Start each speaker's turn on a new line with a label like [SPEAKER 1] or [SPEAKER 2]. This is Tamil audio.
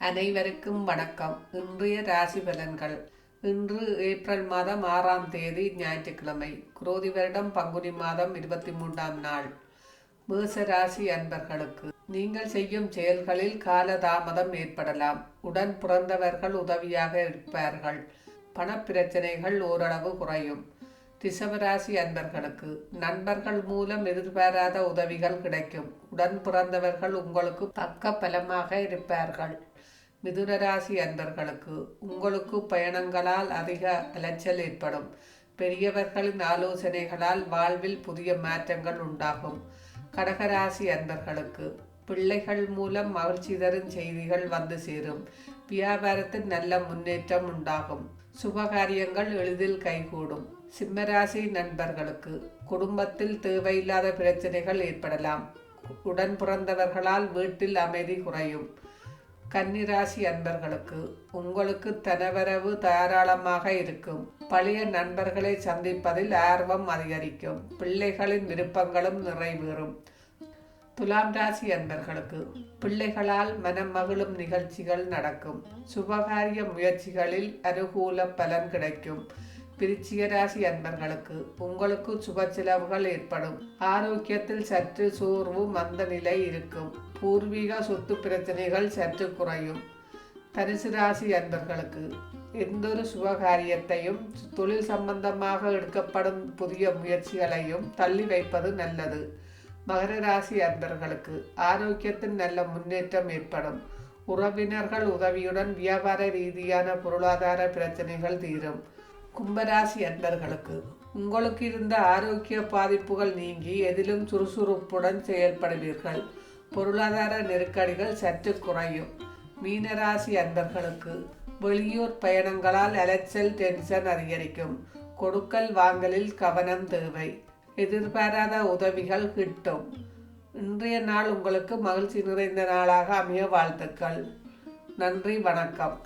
[SPEAKER 1] அனைவருக்கும் வணக்கம். இன்றைய ராசி பலன்கள். இன்று ஏப்ரல் மாதம் ஆறாம் தேதி ஞாயிற்றுக்கிழமை. குரோதி வருடம் பங்குனி மாதம் இருபத்தி மூன்றாம் நாள். மேச ராசி அன்பர்களுக்கு நீங்கள் செய்யும் செயல்களில் காலதாமதம் ஏற்படலாம். உடன் பிறந்தவர்கள் உதவியாக இருப்பார்கள். பணப்பிரச்சனைகள் ஓரளவு குறையும். ரிஷபராசி அன்பர்களுக்கு நண்பர்கள் மூலம் எதிர்பாராத உதவிகள் கிடைக்கும். உடன் பிறந்தவர்கள் உங்களுக்கு பக்க பலமாக இருப்பார்கள். மிதுனராசி அன்பர்களுக்கு உங்களுக்கு பயணங்களால் அதிக அலைச்சல் ஏற்படும். பெரியவர்களின் ஆலோசனைகளால் வாழ்வில் புதிய மாற்றங்கள் உண்டாகும். கடகராசி அன்பர்களுக்கு பிள்ளைகள் மூலம் மகிழ்ச்சி தரும் செய்திகள் வந்து சேரும். வியாபாரத்தில் நல்ல முன்னேற்றம் உண்டாகும். சுபகாரியங்கள் எளிதில் கைகூடும். சிம்மராசி நண்பர்களுக்கு குடும்பத்தில் தேவையில்லாத பிரச்சனைகள் ஏற்படலாம். உடன் பிறந்தவர்களால் வீட்டில் அமைதி குறையும். கன்னிராசி அன்பர்களுக்கு உங்களுக்கு தனவரவு தாராளமாக இருக்கும். பழைய நண்பர்களை சந்திப்பதில் ஆர்வம் அதிகரிக்கும். பிள்ளைகளின் விருப்பங்களும் நிறைவேறும். துலாம் ராசி அன்பர்களுக்கு பிள்ளைகளால் மனம் மகிழும் நிகழ்ச்சிகள் நடக்கும். சுபகாரிய முயற்சிகளில் அனுகூல பலன் கிடைக்கும். விருச்சிக ராசி அன்பர்களுக்கு உங்களுக்கு சுப செலவுகள் ஏற்படும். ஆரோக்கியத்தில் சற்று சோர்வு மந்த நிலை இருக்கும். பூர்வீக சொத்து பிரச்சனைகள் சற்று குறையும். தனுசு ராசி அன்பர்களுக்கு எந்தொரு சுபகாரியத்தையும் தொழில் சம்பந்தமாக எடுக்கப்படும் புதிய முயற்சிகளையும் தள்ளி வைப்பது நல்லது. மகர ராசி அன்பர்களுக்கு ஆரோக்கியத்தில் நல்ல முன்னேற்றம் ஏற்படும். உறவினர்கள் உதவியுடன் வியாபார ரீதியான பொருளாதார பிரச்சனைகள் தீரும். கும்பராசி அன்பர்களுக்கு உங்களுக்கு இருந்த ஆரோக்கிய பாதிப்புகள் நீங்கி எதிலும் சுறுசுறுப்புடன் செயல்படுவீர்கள். பொருளாதார நெருக்கடிகள் சற்று குறையும். மீனராசி அன்பர்களுக்கு வெளியூர் பயணங்களால் அலைச்சல் டென்ஷன் அதிகரிக்கும். கொடுக்கல் வாங்கலில் கவனம் தேவை. எதிர்பாராத உதவிகள் கிட்டும். இன்றைய நாள் உங்களுக்கு மகிழ்ச்சி நிறைந்த நாளாக அமைய வாழ்த்துக்கள். நன்றி வணக்கம்.